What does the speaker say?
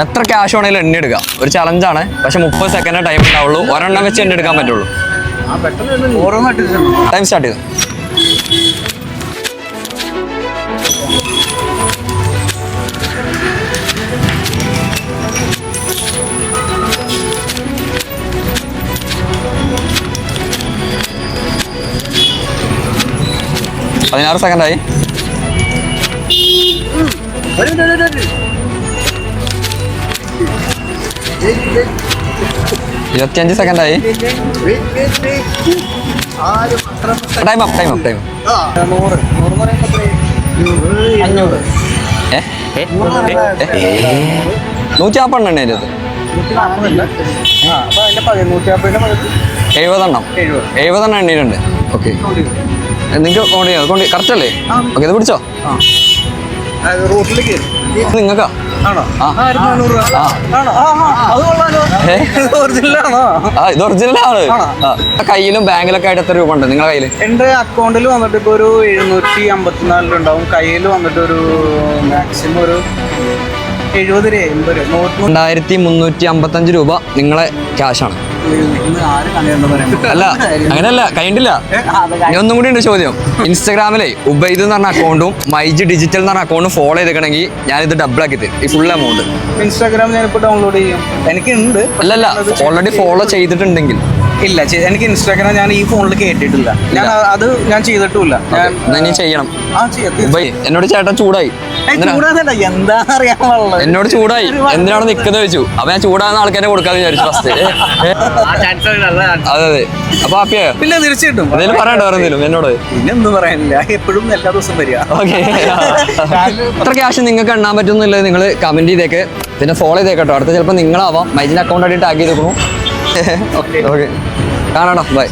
എത്ര ക്യാഷ് വേണമെങ്കിലും എണ്ണി എടുക്കാം. ഒരു ചലഞ്ചാണ് പക്ഷെ മുപ്പത് സെക്കൻഡ് ടൈം ഉണ്ടാവുള്ളൂ. ഒരെണ്ണം വെച്ച് എണ്ണി എടുക്കാൻ പറ്റുള്ളൂ. ടൈം സ്റ്റാർട്ട് ചെയ്തു. പതിനാറ് സെക്കൻഡായി ഇരുപത്തിയഞ്ച് സെക്കൻഡായി. Time up time up time നൂറ്റി നാൽപ്പത് എണ്ണ എഴുപതെണ്ണം. എഴുപത്. എഴുപതെണ്ണം എണ്ണീരുണ്ട് ഓക്കെ. നിങ്ങൾക്ക് കൊണ്ട് ചെയ്യാം. കൊണ്ട് കറക്റ്റ് അല്ലേ? ഓക്കെ ഇത് പിടിച്ചോ? ആ. റൂട്ടിൽ കയറി നിങ്ങൾക്കാ? ആണോ? ഇത് ഒറിജിനലാണ് കയ്യിലും ബാങ്കിലൊക്കെ ആയിട്ട് എത്ര രൂപ ഉണ്ട് നിങ്ങളുടെ കയ്യിൽ എന്റെ അക്കൗണ്ടിൽ വന്നിട്ട് ഇപ്പൊ ഒരു എഴുന്നൂറ്റി അമ്പത്തിനാലിലുണ്ടാവും കയ്യിൽ വന്നിട്ട് ഒരു മാക്സിമം ഒരു എഴുപത് രൂപ എൺപത് രൂപ രൂപ. നിങ്ങളെ ക്യാഷാണ് അല്ല അങ്ങനല്ല കഴിഞ്ഞില്ല ഇനി ഒന്നും കൂടി ഉണ്ട് ചോദ്യം. ഇൻസ്റ്റാഗ്രാമിലെ ഉബൈദ് എന്ന് പറഞ്ഞ അക്കൗണ്ടും മൈജി ഡിജിറ്റൽ എന്ന് പറഞ്ഞ അക്കൗണ്ടും ഫോളോ ചെയ്തേക്കണമെങ്കിൽ ഞാൻ ഇത് ഡബിൾ ആക്കി തരും ഈ ഫുൾ എമൗണ്ട് ഇൻസ്റ്റാഗ്രാം ഞാനിപ്പോൾ ഡൗൺലോഡ് ചെയ്യും. എനിക്കുണ്ട്. അല്ലല്ല ഓൾറെഡി ഫോളോ ചെയ്തിട്ടുണ്ടെങ്കിൽ. ഇല്ല എനിക്ക് ഇൻസ്റ്റാഗ്രാം ഞാൻ ഈ ഫോണിൽ കേട്ടിട്ടില്ല. ഞാൻ അത് ഞാൻ ചെയ്തിട്ടില്ല ഞാൻ ചെയ്യണം. എന്നോട് ചേട്ടൻ ചൂടായി. എന്താ അറിയാൻ എന്നോട് ചൂടായി. എന്തിനാണ് നിക്കുന്നത് വെച്ചു അപ്പൊ ഞാൻ ചൂടാകുന്ന ആൾക്കാരെ കൊടുക്കാന്ന് വിചാരിച്ചു ഫസ്റ്റ് അതെ അതെ. അപ്പൊ ഹാപ്പിയായോ പിന്നെ തീർച്ചയായിട്ടും. എന്തെങ്കിലും പറയണ്ട വേറെ എന്തെങ്കിലും എന്നോട്? പിന്നെ ഒന്നും പറയാനില്ല. എപ്പോഴും എല്ലാ ദിവസവും വരിക. ഓക്കെ. എത്ര ക്യാഷ് നിങ്ങൾക്ക് എണ്ണാൻ പറ്റുന്നില്ല നിങ്ങൾ കമന്റ് ചെയ്തേക്ക്. പിന്നെ ഫോളോ ചെയ്തേക്കട്ടോ അടുത്ത ചിലപ്പോൾ നിങ്ങളാവാം. മൈജിന്റെ അക്കൗണ്ട് ആയിട്ട് ടാഗ് ചെയ്തേക്കണു. ഓക്കെ കാണാട്ടോ ബൈ